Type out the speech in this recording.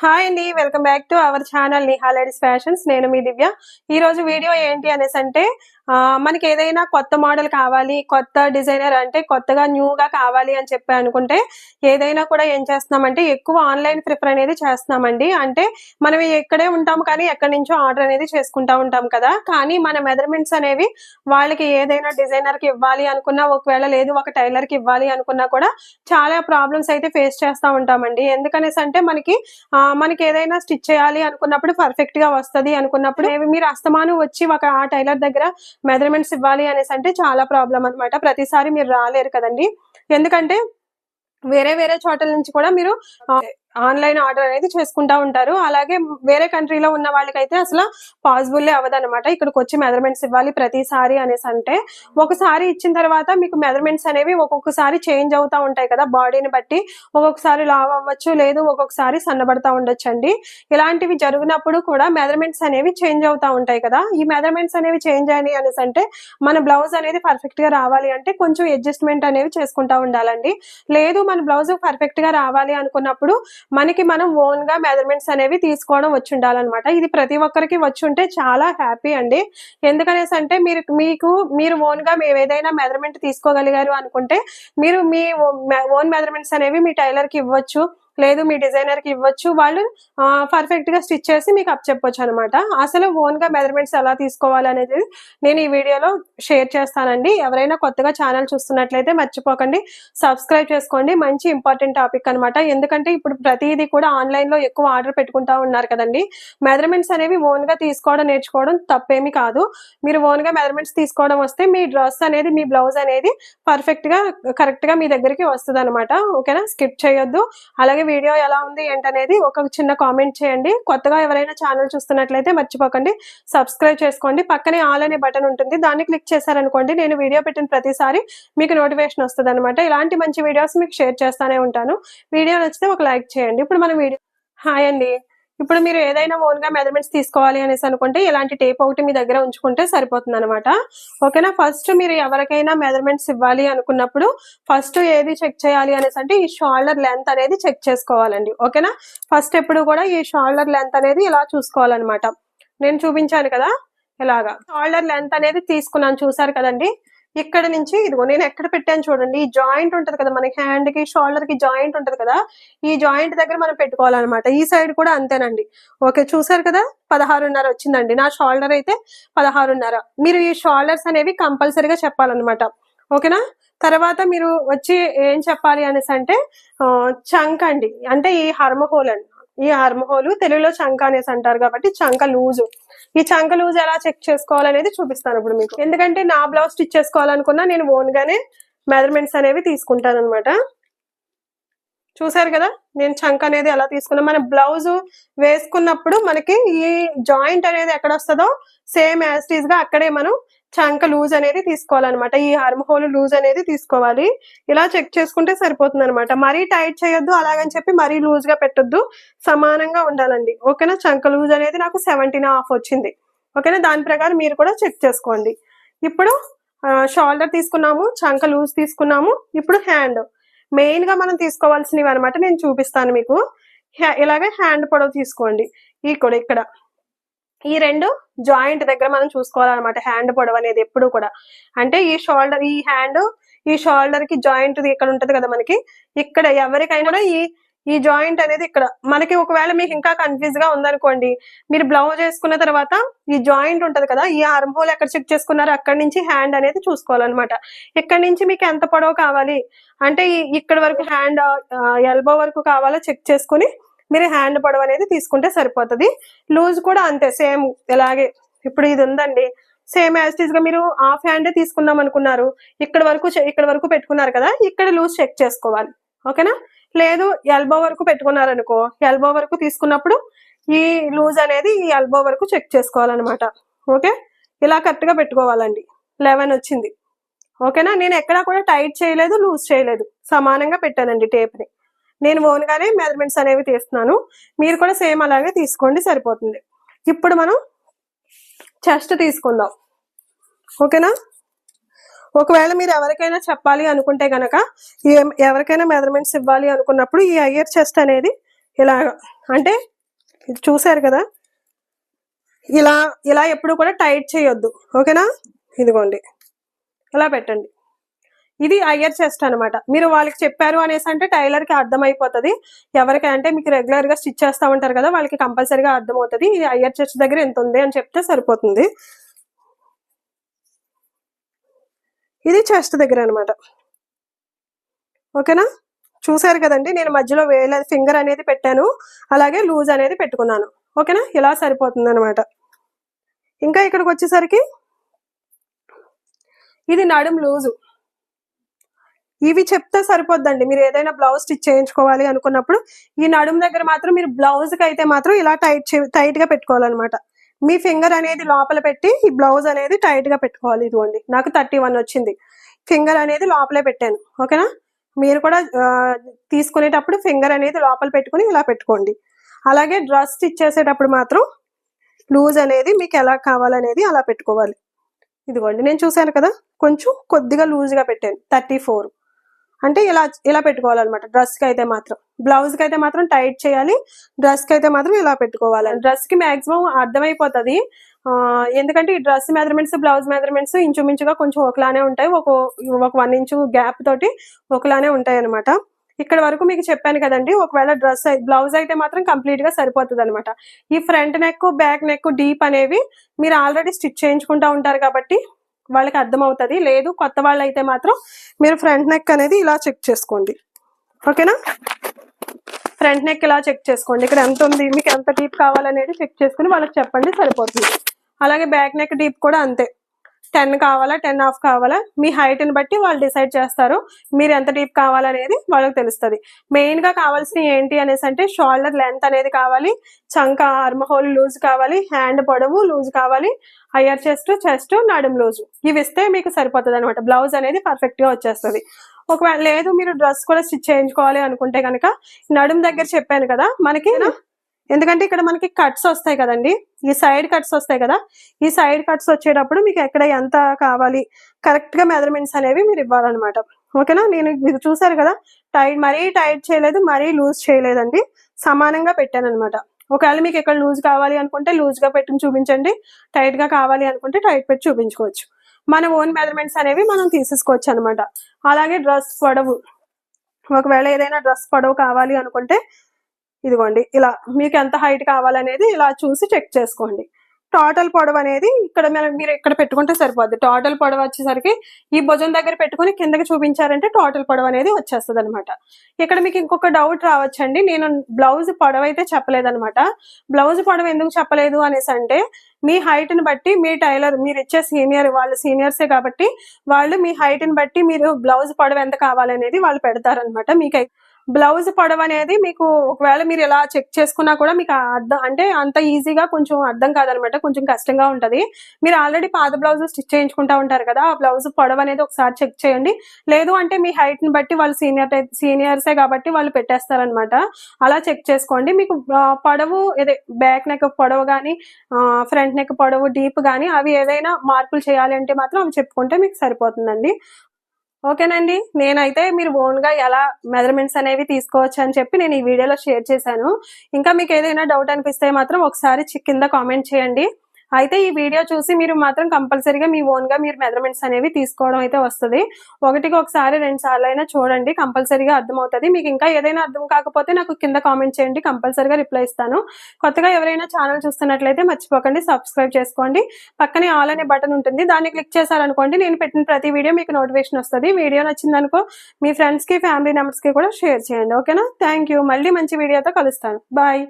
Hi అండి welcome back to our channel Niha ladies fashions. నేను మీ దివ్య. ఈ రోజు వీడియో ఏంటి అనేసి అంటే మనకి ఏదైనా కొత్త మోడల్ కావాలి కొత్త డిజైనర్ అంటే కొత్తగా న్యూగా కావాలి అని చెప్పి అనుకుంటే ఏదైనా కూడా ఏం చేస్తున్నామంటే ఎక్కువ ఆన్లైన్ ప్రిఫర్ అనేది చేస్తున్నామండి. అంటే మనం ఎక్కడే ఉంటాం కానీ ఎక్కడి నుంచో ఆర్డర్ అనేది చేసుకుంటా ఉంటాం కదా. కానీ మన మెజర్మెంట్స్ అనేవి వాళ్ళకి ఏదైనా డిజైనర్కి ఇవ్వాలి అనుకున్నా ఒకవేళ లేదు ఒక టైలర్కి ఇవ్వాలి అనుకున్నా కూడా చాలా ప్రాబ్లమ్స్ అయితే ఫేస్ చేస్తూ ఉంటామండి. ఎందుకనేసి అంటే మనకి మనకి ఏదైనా స్టిచ్ చేయాలి అనుకున్నప్పుడు పర్ఫెక్ట్గా వస్తది అనుకున్నప్పుడు. మీరు అస్తమానం వచ్చి ఒక ఆ టైలర్ దగ్గర మెజర్మెంట్స్ ఇవ్వాలి అనేసి అంటే చాలా ప్రాబ్లం అన్నమాట. ప్రతిసారి మీరు రాలేరు కదండి. ఎందుకంటే వేరే వేరే చోట్ల నుంచి కూడా మీరు ఆన్లైన్ ఆర్డర్ అనేది చేసుకుంటా ఉంటారు. అలాగే వేరే కంట్రీలో ఉన్న వాళ్ళకైతే అసలు పాసిబుల్ అవ్వదన్నమాట. ఇక్కడికి వచ్చి మెజర్మెంట్స్ ఇవ్వాలి ప్రతిసారి అనేసి అంటే ఒకసారి ఇచ్చిన తర్వాత మీకు మెజర్మెంట్స్ అనేవి ఒక్కొక్కసారి చేంజ్ అవుతా ఉంటాయి కదా బాడీని బట్టి. ఒక్కొక్కసారి లావ్ అవ్వచ్చు లేదు ఒక్కొక్కసారి సన్నబడతా ఉండొచ్చు అండి ఇలాంటివి జరిగినప్పుడు కూడా మెజర్మెంట్స్ అనేవి చేంజ్ అవుతా ఉంటాయి కదా. ఈ మెజర్మెంట్స్ అనేవి చేంజ్ అయినాయి అనేసి అంటే మన బ్లౌజ్ అనేది పర్ఫెక్ట్గా రావాలి అంటే కొంచెం అడ్జస్ట్మెంట్ అనేవి చేసుకుంటా ఉండాలండి. లేదు మన బ్లౌజ్ పర్ఫెక్ట్గా రావాలి అనుకున్నప్పుడు మనకి మనం ఓన్గా మెజర్మెంట్స్ అనేవి తీసుకోవడం వచ్చి ఉండాలన్నమాట ఇది ప్రతి ఒక్కరికి వచ్చి ఉంటే చాలా హ్యాపీ అండి. ఎందుకనేసి అంటే మీరు మీకు మీరు ఓన్గా మేము ఏదైనా మెజర్మెంట్ తీసుకోగలిగారు అనుకుంటే మీరు మీ ఓన్ మెజర్మెంట్స్ అనేవి మీ టైలర్కి ఇవ్వచ్చు. లేదు మీ డిజైనర్కి ఇవ్వచ్చు. వాళ్ళు పర్ఫెక్ట్గా స్టిచ్ చేసి మీకు అప్ చెప్పొచ్చు అనమాట అసలు ఓన్గా మెజర్మెంట్స్ ఎలా తీసుకోవాలి అనేది నేను ఈ వీడియోలో షేర్ చేస్తానండి. ఎవరైనా కొత్తగా ఛానల్ చూస్తున్నట్లయితే మర్చిపోకండి. సబ్స్క్రైబ్ చేసుకోండి. మంచి ఇంపార్టెంట్ టాపిక్ అన్నమాట. ఎందుకంటే ఇప్పుడు ప్రతిదీ కూడా ఆన్లైన్లో ఎక్కువ ఆర్డర్ పెట్టుకుంటా ఉన్నారు కదండి. మెజర్మెంట్స్ అనేవి ఓన్గా తీసుకోవడం నేర్చుకోవడం తప్పేమీ కాదు. మీరు ఓన్గా మెజర్మెంట్స్ తీసుకోవడం వస్తే మీ డ్రెస్ అనేది మీ బ్లౌజ్ అనేది పర్ఫెక్ట్గా కరెక్ట్గా మీ దగ్గరికి వస్తుంది అనమాట ఓకేనా? స్కిప్ చేయొద్దు. అలాగే వీడియో ఎలా ఉంది ఏంటనేది ఒక చిన్న కామెంట్ చేయండి. కొత్తగా ఎవరైనా ఛానల్ చూస్తున్నట్లయితే మర్చిపోకండి. సబ్స్క్రైబ్ చేసుకోండి. పక్కనే ఆల్ అనే బటన్ ఉంటుంది. దాన్ని క్లిక్ చేశారనుకోండి నేను వీడియో పెట్టిన ప్రతిసారి మీకు నోటిఫికేషన్ వస్తుంది అనమాట ఇలాంటి మంచి వీడియోస్ మీకు షేర్ చేస్తానే ఉంటాను. వీడియో నచ్చితే ఒక లైక్ చేయండి. ఇప్పుడు మన వీడియో హాయ్ అండి. ఇప్పుడు మీరు ఏదైనా ఓన్గా మెజర్మెంట్స్ తీసుకోవాలి అనేసి అనుకుంటే ఇలాంటి టేప్ ఒకటి మీ దగ్గర ఉంచుకుంటే సరిపోతుంది అనమాట ఓకేనా? ఫస్ట్ మీరు ఎవరికైనా మెజర్మెంట్స్ ఇవ్వాలి అనుకున్నప్పుడు ఫస్ట్ ఏది చెక్ చేయాలి అనేసి అంటే ఈ షోల్డర్ లెంత్ అనేది చెక్ చేసుకోవాలండి. ఓకేనా? ఫస్ట్ ఎప్పుడు కూడా ఈ షోల్డర్ లెంత్ అనేది ఇలా చూసుకోవాలన్నమాట. నేను చూపించాను కదా? ఇలాగా. షోల్డర్ లెంత్ అనేది తీసుకున్నాను. చూసారు కదండి? ఇక్కడ నుంచి? ఇదిగో నేను ఎక్కడ పెట్టాను చూడండి. ఈ జాయింట్ ఉంటది కదా మనకి హ్యాండ్కి షోల్డర్కి జాయింట్ ఉంటది కదా ఈ జాయింట్ దగ్గర మనం పెట్టుకోవాలన్నమాట. ఈ సైడ్ కూడా అంతేనండి. ఓకే చూసారు కదా? పదహారున్నర వచ్చిందండి. నా షోల్డర్ అయితే పదహారున్నర. మీరు ఈ షోల్డర్స్ అనేవి కంపల్సరీగా చెప్పాలన్నమాట. ఓకేనా? తర్వాత మీరు వచ్చి ఏం చెప్పాలి అనేసి అంటే చంక్ అండి అంటే ఈ హర్మహోల్ అండి ఈ హర్మహోల్ తెలుగులో చంక అనేసి అంటారు కాబట్టి చంక లూజు. ఈ చంక లూజ్ ఎలా చెక్ చేసుకోవాలనేది చూపిస్తాను ఇప్పుడు మీకు. ఎందుకంటే నా బ్లౌజ్ స్టిచ్ చేసుకోవాలనుకున్నా నేను ఓన్ గానే మెజర్మెంట్స్ అనేవి తీసుకుంటాను అనమాట చూసారు కదా? నేను చంక అనేది ఎలా తీసుకున్నా మన బ్లౌజ్ వేసుకున్నప్పుడు మనకి ఈ జాయింట్ అనేది ఎక్కడ వస్తుందో సేమ్ యాస్టీస్గా అక్కడే మనం చంక లూజ్ అనేది తీసుకోవాలన్నమాట. ఈ హార్మ్ హోల్ లూజ్ అనేది తీసుకోవాలి. ఇలా చెక్ చేసుకుంటే సరిపోతుంది అనమాట మరీ టైట్ చేయొద్దు అలాగని చెప్పి మరీ లూజ్గా పెట్టొద్దు. సమానంగా ఉండాలండి. ఓకేనా? చంక లూజ్ అనేది నాకు సెవెంటీన్ హాఫ్ వచ్చింది. ఓకేనా? దాని ప్రకారం మీరు కూడా చెక్ చేసుకోండి. ఇప్పుడు షోల్డర్ తీసుకున్నాము చంక లూజ్ తీసుకున్నాము. ఇప్పుడు హ్యాండ్. మెయిన్గా మనం తీసుకోవాల్సినవి అనమాట నేను చూపిస్తాను మీకు. హ్యా- ఇలాగే హ్యాండ్ పొడవు తీసుకోండి. ఈ కూడా ఇక్కడ. ఈ రెండు జాయింట్ దగ్గర మనం చూసుకోవాలన్నమాట. హ్యాండ్ పొడవు అనేది ఎప్పుడు కూడా. అంటే ఈ షోల్డర్ ఈ హ్యాండ్ ఈ షోల్డర్కి జాయింట్ ఇక్కడ ఉంటది కదా మనకి. ఇక్కడ ఎవరికైనా కూడా ఈ ఈ జాయింట్ అనేది ఇక్కడ. మనకి ఒకవేళ మీకు ఇంకా కన్ఫ్యూజ్గా ఉందనుకోండి మీరు బ్లౌజ్ వేసుకున్న తర్వాత ఈ జాయింట్ ఉంటది కదా ఈ ఆర్మ్ హోల్ ఎక్కడ చెక్ చేసుకున్నారో అక్కడి నుంచి హ్యాండ్ అనేది చూసుకోవాలన్నమాట. ఇక్కడ నుంచి మీకు ఎంత పొడవు కావాలి? అంటే ఇక్కడ వరకు హ్యాండ్ ఎల్బో వరకు కావాలో చెక్ చేసుకుని మీరు హ్యాండ్ పొడవు అనేది తీసుకుంటే సరిపోతుంది. లూజ్ కూడా అంతే సేమ్ ఇలాగే. ఇప్పుడు ఇది ఉందండి. సేమ్ యాస్టీస్గా మీరు హాఫ్ హ్యాండ్ తీసుకుందాం అనుకున్నారు. ఇక్కడ వరకు ఇక్కడ వరకు పెట్టుకున్నారు కదా ఇక్కడ లూజ్ చెక్ చేసుకోవాలి. ఓకేనా? లేదు ఎల్బో వరకు పెట్టుకున్నారు అనుకో ఎల్బో వరకు తీసుకున్నప్పుడు ఈ లూజ్ అనేది ఈ ఎల్బో వరకు చెక్ చేసుకోవాలన్నమాట. ఓకే? ఇలా కరెక్ట్గా పెట్టుకోవాలండి. లెవెన్ వచ్చింది. ఓకేనా? నేను ఎక్కడా కూడా టైట్ చేయలేదు లూజ్ చేయలేదు. సమానంగా పెట్టానండి టేప్ని నేను ఓన్గానే మెజర్మెంట్స్ అనేవి తీస్తున్నాను. మీరు కూడా సేమ్ అలాగే తీసుకోండి సరిపోతుంది. ఇప్పుడు మనం చెస్ట్ తీసుకుందాం. ఓకేనా? ఒకవేళ మీరు ఎవరికైనా చెప్పాలి అనుకుంటే కనుక ఎవరికైనా మెజర్మెంట్స్ ఇవ్వాలి అనుకున్నప్పుడు ఈ అయ్యర్ చెస్ట్ అనేది ఇలా అంటే ఇది చూసారు కదా? ఇలా ఇలా ఎప్పుడు కూడా టైట్ చేయొద్దు. ఓకేనా? ఇదిగోండి. ఇలా పెట్టండి. ఇది అయ్యర్ చెస్ట్ అనమాట మీరు వాళ్ళకి చెప్పారు అనేసి అంటే టైలర్కి అర్థమైపోతుంది. ఎవరికి అంటే మీకు రెగ్యులర్గా స్టిచ్ చేస్తా ఉంటారు కదా వాళ్ళకి కంపల్సరీగా అర్థమవుతుంది. ఇది అయ్యర్ చెస్ట్ దగ్గర ఎంత ఉంది అని చెప్తే సరిపోతుంది. ఇది చెస్ట్ దగ్గర అనమాట ఓకేనా? చూసారు కదండి నేను మధ్యలో వేల ఫింగర్ అనేది పెట్టాను. అలాగే లూజ్ అనేది పెట్టుకున్నాను. ఓకేనా? ఇలా సరిపోతుంది అనమాట ఇంకా ఇక్కడికి వచ్చేసరికి ఇది నడుం లూజు ఇవి చెప్తే సరిపోద్దండి. మీరు ఏదైనా బ్లౌజ్ స్టిచ్ చేయించుకోవాలి అనుకున్నప్పుడు ఈ నడుము దగ్గర మాత్రం మీరు బ్లౌజ్కి అయితే మాత్రం ఇలా టైట్ టైట్గా పెట్టుకోవాలన్నమాట. మీ ఫింగర్ అనేది లోపల పెట్టి ఈ బ్లౌజ్ అనేది టైట్గా పెట్టుకోవాలి. ఇదిగోండి. నాకు థర్టీ వన్ వచ్చింది. ఫింగర్ అనేది లోపలే పెట్టాను. ఓకేనా? మీరు కూడా తీసుకునేటప్పుడు ఫింగర్ అనేది లోపల పెట్టుకుని ఇలా పెట్టుకోండి. అలాగే డ్రెస్ స్టిచ్ చేసేటప్పుడు మాత్రం లూజ్ అనేది మీకు ఎలా కావాలనేది అలా పెట్టుకోవాలి. ఇదిగోండి. నేను చూశాను కదా? కొంచెం కొద్దిగా లూజ్గా పెట్టాను. Thirty four. అంటే ఇలా ఇలా పెట్టుకోవాలన్నమాట. డ్రెస్కి అయితే మాత్రం. బ్లౌజ్కి అయితే మాత్రం టైట్ చేయాలి. డ్రెస్కి అయితే మాత్రం ఇలా పెట్టుకోవాలి. డ్రెస్కి మాక్సిమం అర్థమైపోతుంది. ఆ, ఎందుకంటే ఈ డ్రెస్ మెజర్మెంట్స్ బ్లౌజ్ మెజర్మెంట్స్ ఇంచుమించుగా కొంచెం ఒకలానే ఉంటాయి. ఒక ఒక వన్ ఇంచు గ్యాప్ తోటి ఒకలానే ఉంటాయి అనమాట ఇక్కడ వరకు మీకు చెప్పాను కదండి ఒకవేళ డ్రెస్ బ్లౌజ్ అయితే మాత్రం కంప్లీట్గా సరిపోతుంది అనమాట ఈ front neck back neck deep అనేవి మీరు ఆల్రెడీ స్టిచ్ చేయించుకుంటా ఉంటారు కాబట్టి వాళ్ళకి అర్థమవుతుంది. లేదు కొత్త వాళ్ళు అయితే మాత్రం మీరు ఫ్రంట్ నెక్ అనేది ఇలా చెక్ చేసుకోండి. ఓకేనా? ఫ్రంట్ నెక్ ఇలా చెక్ చేసుకోండి. ఇక్కడ ఎంత ఉంది మీకు ఎంత డీప్ కావాలనేది చెక్ చేసుకుని వాళ్ళకి చెప్పండి సరిపోతుంది. అలాగే బ్యాక్ నెక్ డీప్ కూడా అంతే. టెన్ కావాలా టెన్ హాఫ్ కావాలా? మీ హైట్ని ని బట్టి వాళ్ళు డిసైడ్ చేస్తారు. మీరు ఎంత డీప్ కావాలనేది వాళ్ళకి తెలుస్తుంది. మెయిన్గా కావాల్సినవి ఏంటి అనేసి అంటే షోల్డర్ లెంత్ అనేది కావాలి. చంక ఆర్మ్ హోల్ లూజ్ కావాలి. హ్యాండ్ పొడవు లూజ్ కావాలి. హయ్యర్ చెస్ట్ చెస్ట్ నడుం లూజ్. ఇవి ఇస్తే మీకు సరిపోతుంది అనమాట బ్లౌజ్ అనేది పర్ఫెక్ట్గా వచ్చేస్తుంది. ఒకవేళ లేదు మీరు డ్రెస్ కూడా స్టిచ్ చేయించుకోవాలి అనుకుంటే కనుక నడుం దగ్గర చెప్పాను కదా మనకి ఎందుకంటే ఇక్కడ మనకి కట్స్ వస్తాయి కదండి. ఈ సైడ్ కట్స్ వస్తాయి కదా. ఈ సైడ్ కట్స్ వచ్చేటప్పుడు మీకు ఎక్కడ ఎంత కావాలి కరెక్ట్గా మెజర్మెంట్స్ అనేవి మీరు ఇవ్వాలన్నమాట. ఓకేనా? నేను మీరు చూసారు కదా. టైట్ మరీ టైట్ చేయలేదు మరీ లూజ్ చేయలేదండి. సమానంగా పెట్టాను అనమాట ఒకవేళ మీకు ఎక్కడ లూజ్ కావాలి అనుకుంటే లూజ్గా పెట్టుకుని చూపించండి. టైట్గా కావాలి అనుకుంటే టైట్ పెట్టి చూపించుకోవచ్చు. మన ఓన్ మెజర్మెంట్స్ అనేవి మనం తీసేసుకోవచ్చు అనమాట అలాగే డ్రెస్ పొడవు. ఒకవేళ ఏదైనా డ్రెస్ పొడవు కావాలి అనుకుంటే ఇదిగోండి ఇలా మీకు ఎంత హైట్ కావాలనేది ఇలా చూసి చెక్ చేసుకోండి. టోటల్ పొడవు అనేది ఇక్కడ మీరు ఇక్కడ పెట్టుకుంటే సరిపోద్ది. టోటల్ పొడవు వచ్చేసరికి ఈ భుజం దగ్గర పెట్టుకుని కిందకి చూపించారంటే టోటల్ పొడవు అనేది వచ్చేస్తుంది అనమాట ఇక్కడ మీకు ఇంకొక డౌట్ రావచ్చండి. నేను బ్లౌజ్ పొడవు అయితే చెప్పలేదనమాట బ్లౌజ్ పొడవు ఎందుకు చెప్పలేదు అనేసి అంటే మీ హైట్ని బట్టి మీ టైలర్ మీరు ఇచ్చే సీనియర్ వాళ్ళు సీనియర్సే కాబట్టి వాళ్ళు మీ హైట్ని బట్టి మీరు బ్లౌజ్ పొడవు ఎంత కావాలనేది వాళ్ళు పెడతారనమాట మీకు బ్లౌజ్ పొడవు అనేది మీకు ఒకవేళ మీరు ఎలా చెక్ చేసుకున్నా కూడా మీకు అర్థం అంటే అంత ఈజీగా కొంచెం అర్థం కాదనమాట. కొంచెం కష్టంగా ఉంటది. మీరు ఆల్రెడీ పాత బ్లౌజ్ స్టిచ్ చేయించుకుంటా ఉంటారు కదా ఆ బ్లౌజ్ పొడవు అనేది ఒకసారి చెక్ చేయండి. లేదు అంటే మీ హైట్ని బట్టి వాళ్ళు సీనియర్ సీనియర్సే కాబట్టి వాళ్ళు పెట్టేస్తారనమాట. అలా చెక్ చేసుకోండి. మీకు పొడవు ఇదే బ్యాక్ నెక్ పొడవు కానీ ఫ్రంట్ నెక్ పొడవు డీప్ కానీ అవి ఏదైనా మార్పులు చేయాలి అంటే మాత్రం అవి చెప్పుకుంటే మీకు సరిపోతుందండి. ఓకేనండి. నేనైతే మీరు ఓన్గా ఎలా మెజర్మెంట్స్ అనేవి తీసుకోవచ్చు అని చెప్పి నేను ఈ వీడియోలో షేర్ చేశాను. ఇంకా మీకు ఏదైనా డౌట్ అనిపిస్తే మాత్రం ఒకసారి కింద కామెంట్ చేయండి. అయితే ఈ వీడియో చూసి మీరు మాత్రం కంపల్సరీగా మీ ఓన్గా మీరు మెజర్మెంట్స్ అనేవి తీసుకోవడం అయితే వస్తుంది. ఒకటికి ఒకసారి రెండు సార్లు అయినా చూడండి కంపల్సరీగా అర్థమవుతుంది. మీకు ఇంకా ఏదైనా అర్థం కాకపోతే నాకు కింద కామెంట్ చేయండి కంపల్సరీగా రిప్లై ఇస్తాను. కొత్తగా ఎవరైనా ఛానల్ చూస్తున్నట్లయితే మర్చిపోకండి సబ్స్క్రైబ్ చేసుకోండి. పక్కనే ఆల్ అనే బటన్ ఉంటుంది దాన్ని క్లిక్ చేశారనుకోండి నేను పెట్టిన ప్రతి వీడియో మీకు నోటిఫికేషన్ వస్తుంది. వీడియో నచ్చిందనుకో మీ ఫ్రెండ్స్కి ఫ్యామిలీ మెంబర్స్కి కూడా షేర్ చేయండి ఓకేనా? Thank you. మళ్ళీ మంచి వీడియోతో కలుస్తాను. బాయ్.